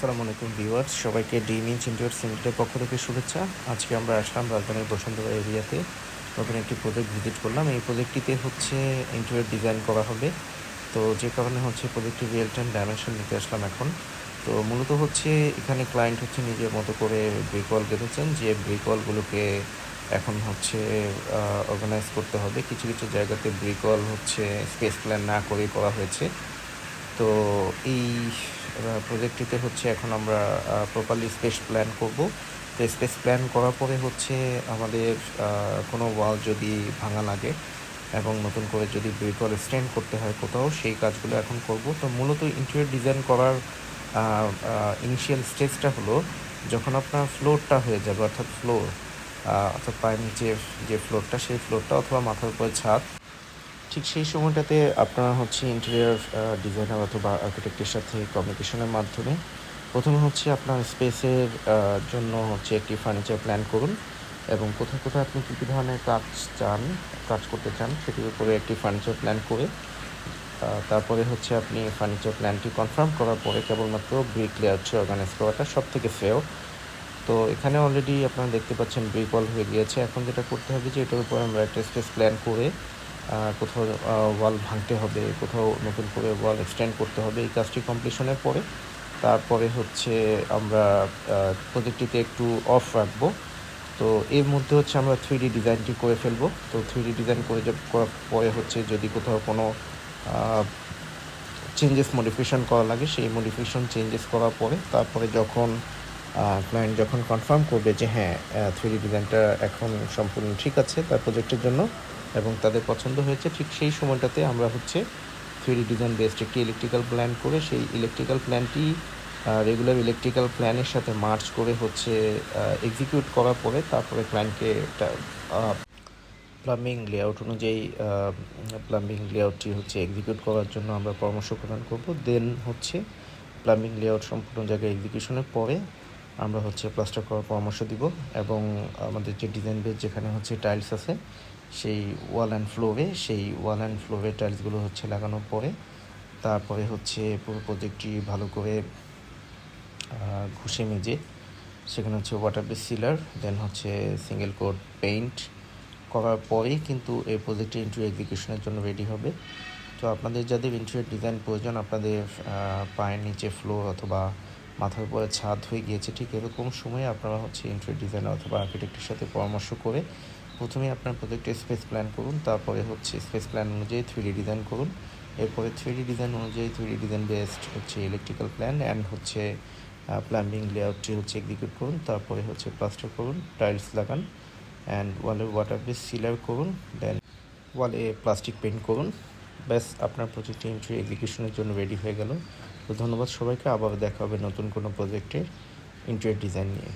আসসালামু আলাইকুম ভিউয়ার্স, সবাইকে ডিম ইঞ্চ ইন্টার সিমেন্টের পক্ষ থেকে শুভেচ্ছা। আজকে আমরা আসলাম রাজধানীর বসন্তরা এরিয়াতে নতুন একটি প্রজেক্ট ভিজিট করলাম। এই প্রজেক্টটিতে হচ্ছে ইন্টেরিয়র ডিজাইন করা হবে। তো যে কারণে হচ্ছে প্রজেক্টটি রিয়েল টাইম ডাইমেনশন নিতে আসলাম এখন। তো মূলত হচ্ছে এখানে ক্লায়েন্ট হচ্ছে নিজের মতো করে ব্রিক ওয়াল গেঁথেছেন, যে ব্রিক ওয়ালগুলোকে এখন হচ্ছে অর্গানাইজ করতে হবে। কিছু কিছু জায়গাতে ব্রিক ওয়াল হচ্ছে স্পেস প্ল্যান না করেই করা হয়েছে। তো এই প্রজেক্টটিতে হচ্ছে এখন আমরা প্রপারলি স্পেস প্ল্যান করব। তো স্পেস প্ল্যান করার পরে হচ্ছে আমাদের কোনো ওয়াল যদি ভাঙা লাগে এবং নতুন করে যদি ওয়াল স্ট্যান্ড করতে হয় কোথাও, সেই কাজগুলো এখন করব। তো মূলত ইন্টেরিয়র ডিজাইন করার ইনিশিয়াল স্টেজটা হলো যখন আপনার ফ্লোরটা হয়ে যাবে, অর্থাৎ ফ্লোর অর্থাৎ পায়ের নিচে যে ফ্লোরটা সেই ফ্লোরটা অথবা মাথার উপরে ছাদ ঠিক সেই সময়টাতে আপনারা হচ্ছে ইন্টেরিয়ার ডিজাইনার অথবা আর্কিটেক্টের সাথে কমিউনিকেশনের মাধ্যমে প্রথমে হচ্ছে আপনার স্পেসের জন্য হচ্ছে একটি ফার্নিচার প্ল্যান করুন এবং কোথায় কোথায় আপনি কী কী ধরনের কাজ চান, কাজ করতে চান সেটির উপরে একটি ফার্নিচার প্ল্যান করে তারপরে হচ্ছে আপনি ফার্নিচার প্ল্যানটি কনফার্ম করার পরে কেবলমাত্র ব্রিক লেয়ারটি অর্গানাইজ করাটা সব থেকে ফেও তো এখানে অলরেডি আপনারা দেখতে পাচ্ছেন ব্রিক ওয়াল হয়ে গিয়েছে। এখন যেটা করতে হবে যে এটার উপর আমরা একটা স্পেস প্ল্যান করে কোথাও ওয়াল ভাঙতে হবে, কোথাও নতুন করে ওয়াল এক্সটেন্ড করতে হবে, এই কাজটি কমপ্লিশনের পরে। তারপরে হচ্ছে আমরা প্রজেক্টটিতে একটু অফ রাখব। তো এর মধ্যে হচ্ছে আমরা থ্রি ডি ডিজাইনটি করে ফেলব। তো থ্রি ডি ডিজাইন করে করার পরে হচ্ছে যদি কোথাও কোনো চেঞ্জেস মডিফিকেশন করা লাগে, সেই মডিফিকেশন চেঞ্জেস করার পরে, তারপরে যখন ক্লায়েন্ট যখন কনফার্ম করবে যে হ্যাঁ থ্রি ডি ডিজাইনটা এখন সম্পূর্ণ ঠিক আছে, তার প্রজেক্টের জন্য এবং তাদের পছন্দ হয়েছে, ঠিক সেই সময়টাতে আমরা হচ্ছে থ্রি ডিজাইন বেসড একটি ইলেকট্রিক্যাল প্ল্যান করে সেই ইলেকট্রিক্যাল প্ল্যানটি রেগুলার ইলেকট্রিক্যাল প্ল্যানের সাথে মার্চ করে হচ্ছে এক্সিকিউট করার পরে তারপরে ক্লায়েন্টকে প্লাম্বিং লেআউট অনুযায়ী প্লাম্বিং লেআউটটি হচ্ছে এক্সিকিউট করার জন্য আমরা পরামর্শ প্রদান করব। দেন হচ্ছে প্লাম্বিং লেআউট সম্পূর্ণ জায়গায় এক্সিকিউশনের পরে আমরা হচ্ছে প্লাস্টার করার পরামর্শ দিব এবং আমাদের যে ডিজাইন বেস যেখানে হচ্ছে টাইলস আছে সেই ওয়াল অ্যান্ড ফ্লোরে সেই ওয়াল অ্যান্ড ফ্লোরে টাইলসগুলো হচ্ছে লাগানোর পরে, তারপরে হচ্ছে পুরো প্রজেক্টটি ভালো করে ঘষে মেজে, সেখানে হচ্ছে ওয়াটার বেস সিলার দেন হচ্ছে সিঙ্গেল কোড পেইন্ট করার পরেই কিন্তু এই প্রজেক্টটি ইন্টারিয়র এক্সিকিউশনের জন্য রেডি হবে। তো আপনাদের যাদের ইন্টারিয়র ডিজাইন প্রয়োজন, আপনাদের পায়ের নিচে ফ্লোর অথবা মাথার উপরে ছাদ হয়ে গিয়েছে, ঠিক এরকম সময়ে আপনারা হচ্ছে ইন্টারিয়র ডিজাইনার অথবা আর্কিটেক্টের সাথে পরামর্শ করে প্রথমে আপনার প্রজেক্টের স্পেস প্ল্যান করুন, তারপরে হচ্ছে স্পেস প্ল্যান অনুযায়ী থ্রি ডিজাইন করুন। এরপরে থ্রি ডিজাইন অনুযায়ী থ্রি ডিজাইন বেসড হচ্ছে ইলেকট্রিক্যাল প্ল্যান অ্যান্ড হচ্ছে প্লাম্বিং লেআউটটি হচ্ছে এক্সিকিউট করুন, তারপরে হচ্ছে প্লাস্টার করুন টাইলস লাগান অ্যান্ড ওয়ালে ওয়াটার বেস সিলার করুন দেন ওয়ালে প্লাস্টিক পেন্ট করুন। ব্যাস, আপনার প্রজেক্টটি এন্ট্রি এক্সিকিউশনের জন্য রেডি হয়ে গেল। তো ধন্যবাদ সবাইকে। আবার দেখা হবে নতুন কোনো প্রজেক্টের ইন্টেরিয়র ডিজাইন নিয়ে।